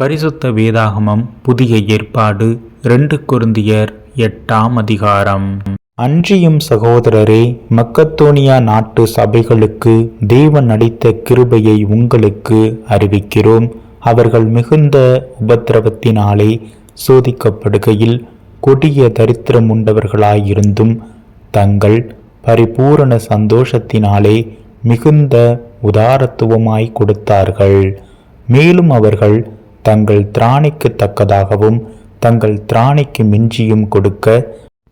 பரிசுத்த வேதாகமம் புதிய ஏற்பாடு ரெண்டு குருந்தியர் எட்டாம் அதிகாரம். அன்றியும் சகோதரரே மக்கத்தோனியா நாட்டு சபைகளுக்கு தேவன் அளித்த கிருபையை உங்களுக்கு அறிவிக்கிறோம். அவர்கள் மிகுந்த உபத்திரவத்தினாலே சோதிக்கப்படுகையில் கொடிய தரித்திரம் உண்டவர்களாயிருந்தும் தங்கள் பரிபூரண சந்தோஷத்தினாலே மிகுந்த உதாரத்துவமாய் கொடுத்தார்கள். மேலும் அவர்கள் தங்கள் திராணிக்கு தக்கதாகவும் தங்கள் திராணிக்கு மிஞ்சியும் கொடுக்க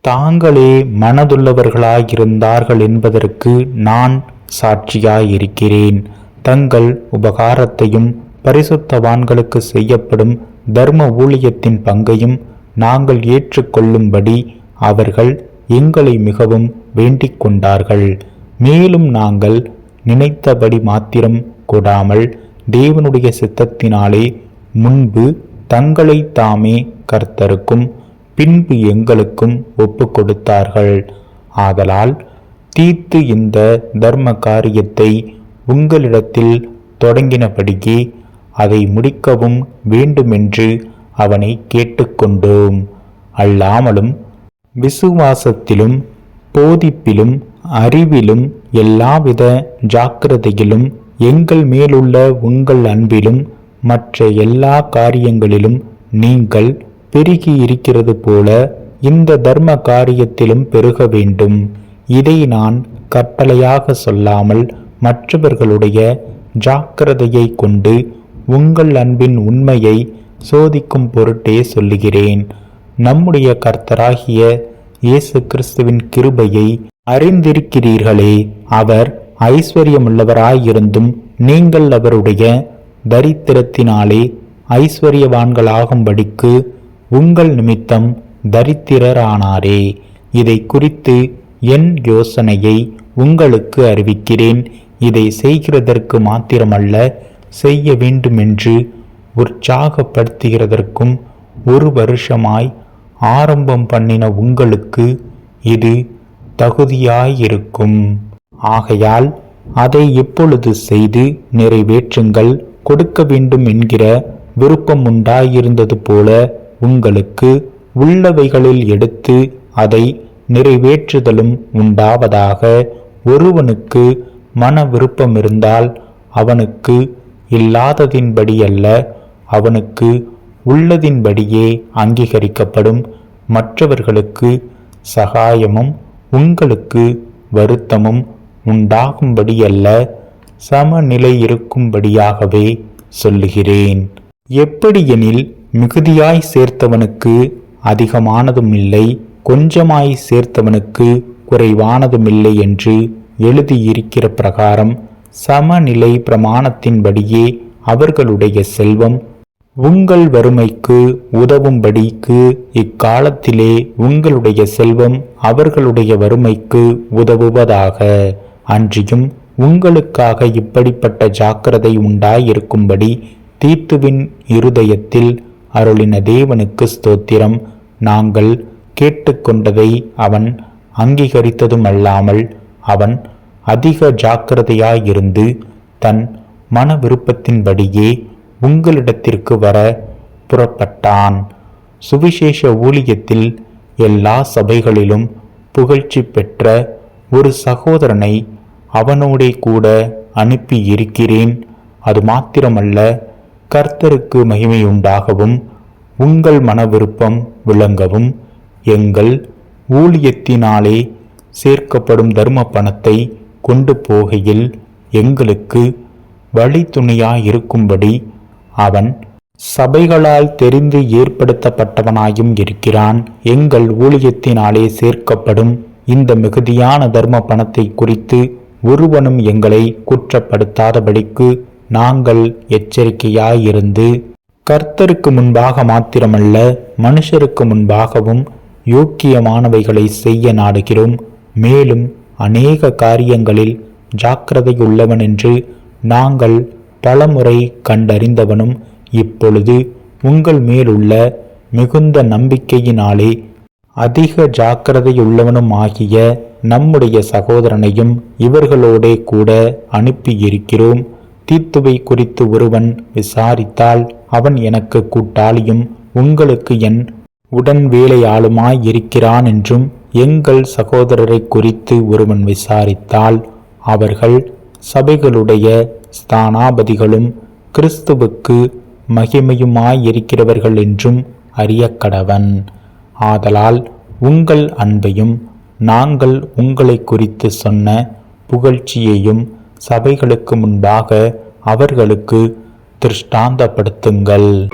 தாங்களே மனதுள்ளவர்களாயிருந்தார்கள் என்பதற்கு நான் சாட்சியாயிருக்கிறேன். தங்கள் உபகாரத்தையும் பரிசுத்தவான்களுக்கு செய்யப்படும் தர்ம ஊழியத்தின் பங்கையும் நாங்கள் ஏற்றுக்கொள்ளும்படி அவர்கள் எங்களை மிகவும் வேண்டிக் கொண்டார்கள். மேலும் நாங்கள் நினைத்தபடி மாத்திரம் கொடாமல் தேவனுடைய சித்தத்தினாலே முன்பு தங்களை தாமே கர்த்தருக்கும் பின்பு எங்களுக்கும் ஒப்பு கொடுத்தார்கள் ஆதலால் தீத்து இந்த தர்ம காரியத்தை உங்களிடத்தில் தொடங்கினபடியே அதை முடிக்கவும் வேண்டுமென்று அவனை கேட்டுக்கொண்டோம். அல்லாமலும் விசுவாசத்திலும் போதிப்பிலும் அறிவிலும் எல்லாவித ஜாக்கிரதையிலும் எங்கள் மேலுள்ள உங்கள் அன்பிலும் மற்ற எல்லா காரியங்களிலும் நீங்கள் பெருகி இருக்கிறது போல இந்த தர்ம காரியத்திலும் பெருக வேண்டும். இதை நான் கட்டளையாக சொல்லாமல் மற்றவர்களுடைய ஜாக்கிரதையை கொண்டு உங்கள் அன்பின் உண்மையை சோதிக்கும் பொருட்டே சொல்லுகிறேன். நம்முடைய கர்த்தராகிய இயேசு கிறிஸ்துவின் கிருபையை அறிந்திருக்கிறீர்களே. அவர் ஐஸ்வர்யமுள்ளவராயிருந்தும் நீங்கள் அவருடைய தரித்திரத்தினாலே ஐஸ்வர்யவான்களாகும்படிக்கு உங்கள் நிமித்தம் தரித்திரரானாரே. இதை குறித்து என் யோசனையை உங்களுக்கு அறிவிக்கிறேன். இதை செய்கிறதற்கு மாத்திரமல்ல செய்ய வேண்டுமென்று உற்சாகப்படுத்துகிறதற்கும் ஒரு வருஷமாய் ஆரம்பம் பண்ணின உங்களுக்கு இது தகுதியாயிருக்கும். ஆகையால் அதை இப்பொழுது செய்து நிறைவேற்றுங்கள். கொடுக்க வேண்டும் என்கிற விருப்பம் உண்டாயிருந்தது போல உங்களுக்கு உள்ளவைகளில் எடுத்து அதை நிறைவேற்றுதலும் உண்டாவதாக ஒருவனுக்கு மன விருப்பம் இருந்தால் அவனுக்கு இல்லாததின்படி அல்ல அவனுக்கு உள்ளதின்படியே அங்கீகரிக்கப்படும். மற்றவர்களுக்கு சகாயமும் உங்களுக்கு வருத்தமும் உண்டாகும்படியல்ல சமநிலை இருக்கும்படியாகவே சொல்லுகிறேன். எப்படியெனில் மிகுதியாய் சேர்த்தவனுக்கு அதிகமானதும் இல்லை கொஞ்சமாய் சேர்த்தவனுக்கு குறைவானதுமில்லை என்று எழுதியிருக்கிற பிரகாரம் சமநிலை பிரமாணத்தின்படியே அவர்களுடைய செல்வம் உங்கள் வறுமைக்கு உதவும்படிக்கு இக்காலத்திலே உங்களுடைய செல்வம் அவர்களுடைய வறுமைக்கு உதவுவதாக. அன்றியும் உங்களுக்காக இப்படிப்பட்ட ஜாக்கிரதை உண்டாயிருக்கும்படி தீத்துவின் இருதயத்தில் அருளின தேவனுக்கு ஸ்தோத்திரம். நாங்கள் கேட்டுக்கொண்டதை அவன் அங்கீகரித்ததுமல்லாமல் அவன் அதிக ஜாக்கிரதையாயிருந்து தன் மன விருப்பத்தின்படியே உங்களிடத்திற்கு வர புறப்பட்டான். சுவிசேஷ ஊழியத்தில் எல்லா சபைகளிலும் புகழ்ச்சி பெற்ற ஒரு சகோதரனை அவனோடே கூட அனுப்பி இருக்கிறேன் அது மாத்திரமல்ல கர்த்தருக்கு மகிமையுண்டாகவும் உங்கள் மன விருப்பம் விளங்கவும் எங்கள் ஊழியத்தினாலே சேர்க்கப்படும் தர்ம பணத்தை கொண்டு போகையில் எங்களுக்கு வழித்துணையாயிருக்கும்படி அவன் சபைகளால் தெரிந்து ஏற்படுத்தப்பட்டவனாயும் இருக்கிறான். எங்கள் ஊழியத்தினாலே சேர்க்கப்படும் இந்த மிகுதியான தர்ம பணத்தை குறித்து ஒருவனும் எங்களை குற்றப்படுத்தாதபடிக்கு நாங்கள் எச்சரிக்கையாயிருந்து கர்த்தருக்கு முன்பாக மாத்திரமல்ல மனுஷருக்கு முன்பாகவும் யோக்கியமானவைகளை செய்ய நாடுகிறோம். மேலும் அநேக காரியங்களில் ஜாக்கிரதையுள்ளவன் என்று நாங்கள் பலமுறை கண்டறிந்தவனும் இப்பொழுது உங்கள் மேலுள்ள மிகுந்த நம்பிக்கையினாலே அதிக ஜாக்கிரதையுள்ளவனும் ஆகிய நம்முடைய சகோதரனையும் இவர்களோடே கூட அனுப்பியிருக்கிறோம். தீத்துவை குறித்து ஒருவன் விசாரித்தால் அவன் எனக்கு கூட்டாளியும் உங்களுக்கு என் உடன் வேலையாளுமாய் இருக்கிறான் என்றும் எங்கள் சகோதரரை குறித்து ஒருவன் விசாரித்தால் அவர்கள் சபைகளுடைய ஸ்தானாபதிகளும் கிறிஸ்துவுக்கு மகிமையுமாயிருக்கிறவர்கள் என்றும் அறியக்கடவன். ஆதலால் உங்கள் அன்பையும் நாங்கள் உங்களை குறித்து சொன்ன புகழ்ச்சியையும் சபைகளுக்கு முன்பாக அவர்களுக்கு திருஷ்டாந்தப்படுத்துங்கள்.